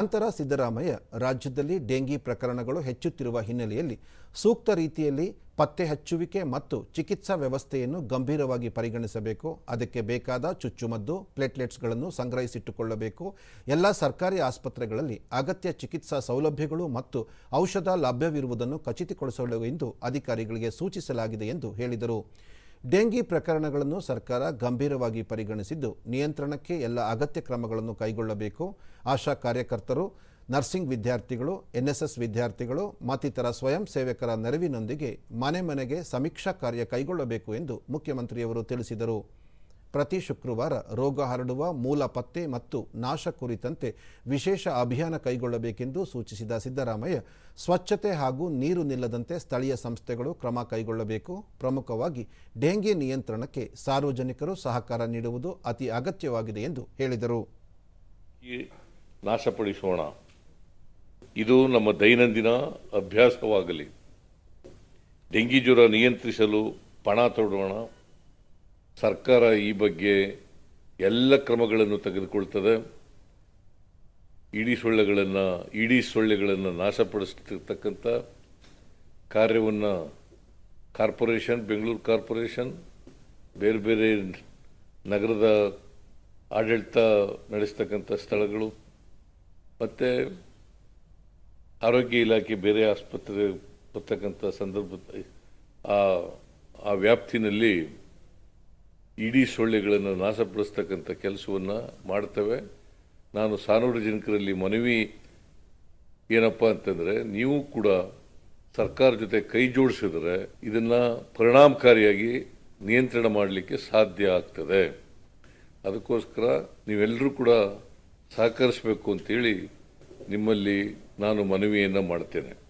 ನಂತರ ಸಿದ್ದರಾಮಯ್ಯ ರಾಜ್ಯದಲ್ಲಿ ಡೆಂಗಿ ಪ್ರಕರಣಗಳು ಹೆಚ್ಚುತ್ತಿರುವ ಹಿನ್ನೆಲೆಯಲ್ಲಿ ಸೂಕ್ತ ರೀತಿಯಲ್ಲಿ ಪತ್ತೆ ಹಚ್ಚುವಿಕೆ ಮತ್ತು ಚಿಕಿತ್ಸಾ ವ್ಯವಸ್ಥೆಯನ್ನು ಗಂಭೀರವಾಗಿ ಪರಿಗಣಿಸಬೇಕು. ಅದಕ್ಕೆ ಬೇಕಾದ ಚುಚ್ಚುಮದ್ದು, ಪ್ಲೇಟ್ಲೆಟ್ಸ್ಗಳನ್ನು ಸಂಗ್ರಹಿಸಿಟ್ಟುಕೊಳ್ಳಬೇಕು. ಎಲ್ಲ ಸರ್ಕಾರಿ ಆಸ್ಪತ್ರೆಗಳಲ್ಲಿ ಅಗತ್ಯ ಚಿಕಿತ್ಸಾ ಸೌಲಭ್ಯಗಳು ಮತ್ತು ಔಷಧ ಲಭ್ಯವಿರುವುದನ್ನು ಖಚಿತಗೊಳಿಸಲು ಎಂದು ಅಧಿಕಾರಿಗಳಿಗೆ ಸೂಚಿಸಲಾಗಿದೆ ಎಂದು ಹೇಳಿದರು. ಡೆಂಗಿ ಪ್ರಕರಣಗಳನ್ನು ಸರ್ಕಾರ ಗಂಭೀರವಾಗಿ ಪರಿಗಣಿಸಿದ್ದು ನಿಯಂತ್ರಣಕ್ಕೆ ಎಲ್ಲ ಅಗತ್ಯ ಕ್ರಮಗಳನ್ನು ಕೈಗೊಳ್ಳಬೇಕು. ಆಶಾ ಕಾರ್ಯಕರ್ತರು, ನರ್ಸಿಂಗ್ ವಿದ್ಯಾರ್ಥಿಗಳು, ಎನ್ಎಸ್ಎಸ್ ವಿದ್ಯಾರ್ಥಿಗಳು, ಮತ್ತಿತರ ಸ್ವಯಂ ಸೇವಕರ ನೆರವಿನೊಂದಿಗೆ ಮನೆ ಮನೆಗೆ ಸಮೀಕ್ಷಾ ಕಾರ್ಯ ಕೈಗೊಳ್ಳಬೇಕು ಎಂದು ಮುಖ್ಯಮಂತ್ರಿಯವರು ತಿಳಿಸಿದರು. ಪ್ರತಿ ಶುಕ್ರವಾರ ರೋಗ ಹರಡುವ ಮೂಲ ಪತ್ತೆ ಮತ್ತು ನಾಶ ಕುರಿತಂತೆ ವಿಶೇಷ ಅಭಿಯಾನ ಕೈಗೊಳ್ಳಬೇಕೆಂದು ಸೂಚಿಸಿದ ಸಿದ್ದರಾಮಯ್ಯ, ಸ್ವಚ್ಛತೆ ಹಾಗೂ ನೀರು ನಿಲ್ಲದಂತೆ ಸ್ಥಳೀಯ ಸಂಸ್ಥೆಗಳು ಕ್ರಮ ಕೈಗೊಳ್ಳಬೇಕು. ಪ್ರಮುಖವಾಗಿ ಡೆಂಗಿ ನಿಯಂತ್ರಣಕ್ಕೆ ಸಾರ್ವಜನಿಕರು ಸಹಕಾರ ನೀಡುವುದು ಅತಿ ಅಗತ್ಯವಾಗಿದೆ ಎಂದು ಹೇಳಿದರು. ನಾಶಪಡಿಸೋಣ ಇದು ನಮ್ಮ ದೈನಂದಿನ ಅಭ್ಯಾಸವಾಗಲಿ. ಡೆಂಗಿ ಜ್ವರ ನಿಯಂತ್ರಿಸಲು ಪಣ ತೊಡೋಣ. ಸರ್ಕಾರ ಈ ಬಗ್ಗೆ ಎಲ್ಲ ಕ್ರಮಗಳನ್ನು ತೆಗೆದುಕೊಳ್ತದೆ. ಇಡೀ ಸೊಳ್ಳೆಗಳನ್ನು ಇಡೀ ಸೊಳ್ಳೆಗಳನ್ನು ನಾಶಪಡಿಸ್ತಿರ್ತಕ್ಕಂಥ ಕಾರ್ಯವನ್ನು ಕಾರ್ಪೊರೇಷನ್, ಬೆಂಗಳೂರು ಕಾರ್ಪೊರೇಷನ್, ಬೇರೆ ಬೇರೆ ನಗರದ ಆಡಳಿತ ನಡೆಸ್ತಕ್ಕಂಥ ಸ್ಥಳಗಳು, ಮತ್ತು ಆರೋಗ್ಯ ಇಲಾಖೆ ಬೇರೆ ಆಸ್ಪತ್ರೆ ಬರ್ತಕ್ಕಂಥ ಸಂದರ್ಭ ಆ ವ್ಯಾಪ್ತಿನಲ್ಲಿ ಇಡೀ ಸೊಳ್ಳೆಗಳನ್ನು ನಾಶಪಡಿಸ್ತಕ್ಕಂಥ ಕೆಲಸವನ್ನು ಮಾಡ್ತವೆ. ನಾನು ಸಾರ್ವಜನಿಕರಲ್ಲಿ ಮನವಿ ಏನಪ್ಪ ಅಂತಂದರೆ, ನೀವು ಕೂಡ ಸರ್ಕಾರ ಜೊತೆ ಕೈ ಜೋಡಿಸಿದರೆ ಇದನ್ನು ಪರಿಣಾಮಕಾರಿಯಾಗಿ ನಿಯಂತ್ರಣ ಮಾಡಲಿಕ್ಕೆ ಸಾಧ್ಯ ಆಗ್ತದೆ. ಅದಕ್ಕೋಸ್ಕರ ನೀವೆಲ್ಲರೂ ಕೂಡ ಸಹಕರಿಸಬೇಕು ಅಂತೇಳಿ ನಿಮ್ಮಲ್ಲಿ ನಾನು ಮನವಿಯನ್ನು ಮಾಡ್ತೇನೆ.